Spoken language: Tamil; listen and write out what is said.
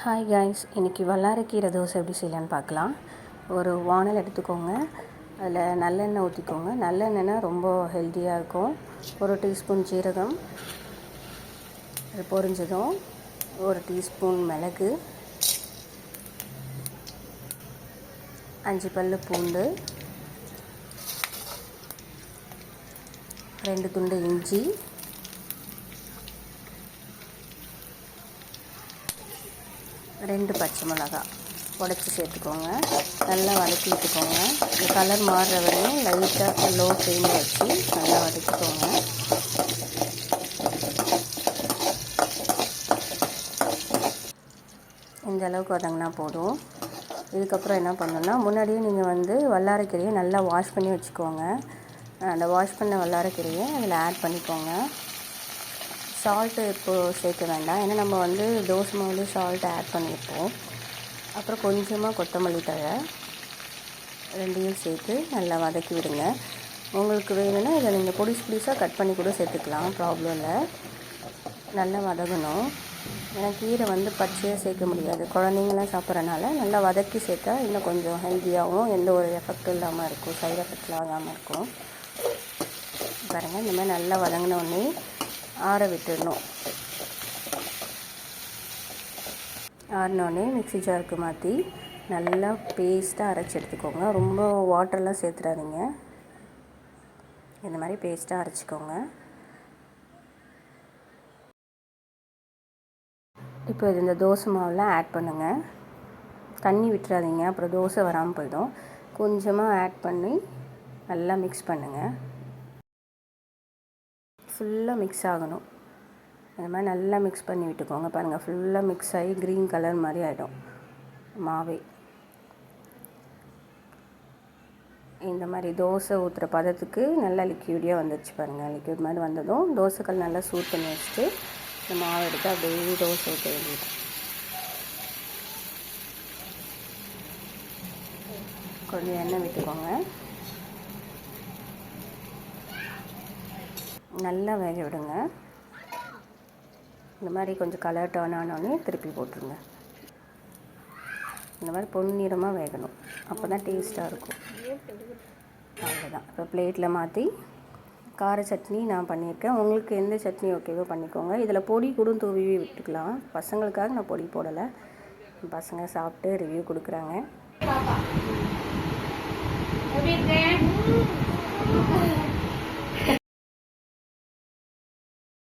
ஹாய் காய்ஸ் இன்றைக்கி வல்லாரக்கீரை தோசை எப்படி செய்யலான்னு பார்க்கலாம். ஒரு வானல் எடுத்துக்கோங்க. அதில் நல்லெண்ணெய் ஊற்றிக்கோங்க நல்லெண்ணெய்னா ரொம்ப ஹெல்த்தியாக இருக்கும். ஒரு டீஸ்பூன் ஜீரகம். அது பொரிஞ்சதும் ஒரு டீஸ்பூன் மிளகு. அஞ்சு பல் பூண்டு. ரெண்டு துண்டு இஞ்சி. ரெண்டு பச்சை மிளகா உடச்சி சேர்த்துக்கோங்க. நல்லா வதக்கி விட்டுக்கோங்க இந்த கலர் மாறுற வரையும் லைட்டாக லோ ஃப்ளேமில் வச்சு நல்லா வதக்கிக்கோங்க. இந்த அளவுக்கு வதங்கினா போதும். இதுக்கப்புறம் என்ன பண்ணணும்னா முன்னாடியே நீங்கள் வந்து வல்லாரக்கீரையை நல்லா வாஷ் பண்ணி வச்சுக்கோங்க. அந்த வாஷ் பண்ண வல்லாரக்கீரையை அதில் ஆட் பண்ணிக்கோங்க. சால்ட்டு இப்போது சேர்க்க வேண்டாம். ஏன்னா நம்ம வந்து தோசை மாவுலேயே சால்ட் ஆட் பண்ணியிருப்போம் அப்புறம் கொஞ்சமாக கொத்தமல்லி தழை ரெண்டையும் சேர்த்து நல்லா வதக்கி விடுங்க. உங்களுக்கு வேணும்னா இதை நீங்கள் பொடிசு பொடிசாக கட் பண்ணி கூட சேர்த்துக்கலாம். ப்ராப்ளம் இல்லை. நல்லா வதகணும் ஏன்னா கீரை வந்து பச்சையாக சேர்க்க முடியாது. குழந்தைங்களாம் சாப்பிட்றனால நல்லா வதக்கி சேர்த்தா இன்னும் கொஞ்சம் ஹெல்த்தியாகவும் எந்த ஒரு எஃபெக்டும் இல்லாமல் இருக்கும். சைட் எஃபெக்ட்லாம் ஆகாமல் இருக்கும். பாருங்கள் இந்த மாதிரி நல்லா வதங்கினோடனே ஆற விட்டுடணும். ஆறினோடனே மிக்சி ஜாருக்கு மாற்றி நல்லா பேஸ்ட்டாக அரைச்சி எடுத்துக்கோங்க. ரொம்ப வாட்டர்லாம் சேர்த்துடாதீங்க. இந்த மாதிரி பேஸ்ட்டாக அரைச்சிக்கோங்க. இப்போ இது இந்த தோசை மாவுலாம் ஆட் பண்ணுங்கள் தண்ணி விட்டுறாதீங்க. அப்புறம் தோசை வராமல் போயிடும். கொஞ்சமாக ஆட் பண்ணி நல்லா மிக்ஸ் பண்ணுங்கள் ஃபுல்லாக மிக்ஸ் ஆகணும். அது மாதிரி நல்லா மிக்ஸ் பண்ணி விட்டுக்கோங்க. பாருங்கள் ஃபுல்லாக மிக்ஸ் ஆகி க்ரீன் கலர் மாதிரி ஆகிடும் மாவே. இந்த மாதிரி தோசை ஊற்றுற பதத்துக்கு நல்லா லிக்யூடியாக வந்துடுச்சு பாருங்கள் லிக்யூட் மாதிரி வந்ததும் தோசைக்கல் நல்லா சூட் பண்ணி வச்சுட்டு இந்த மாவை எடுத்து அப்படியே தோசை ஊற்ற வேண்டியது. கொஞ்சம் எண்ணெய் விட்டுக்கோங்க. நல்லா வேக விடுங்க. இந்த மாதிரி கொஞ்சம் கலர் டர்ன் ஆனோடனே திருப்பி போட்டுருங்க. இந்த மாதிரி பொன்னிறமாக வேகணும். அப்போ தான் டேஸ்ட்டாக இருக்கும். அவ்வளோதான் இப்போ பிளேட்டில் மாற்றி கார சட்னி நான் பண்ணியிருக்கேன். உங்களுக்கு எந்த சட்னி ஓகேவோ பண்ணிக்கோங்க. இதில் பொடி கூட தூவி விட்டுக்கலாம். பசங்களுக்காக நான் பொடி போடலை. பசங்க சாப்பிட்டு ரிவ்யூ கொடுக்குறாங்க. எப்படி இருக்கேன்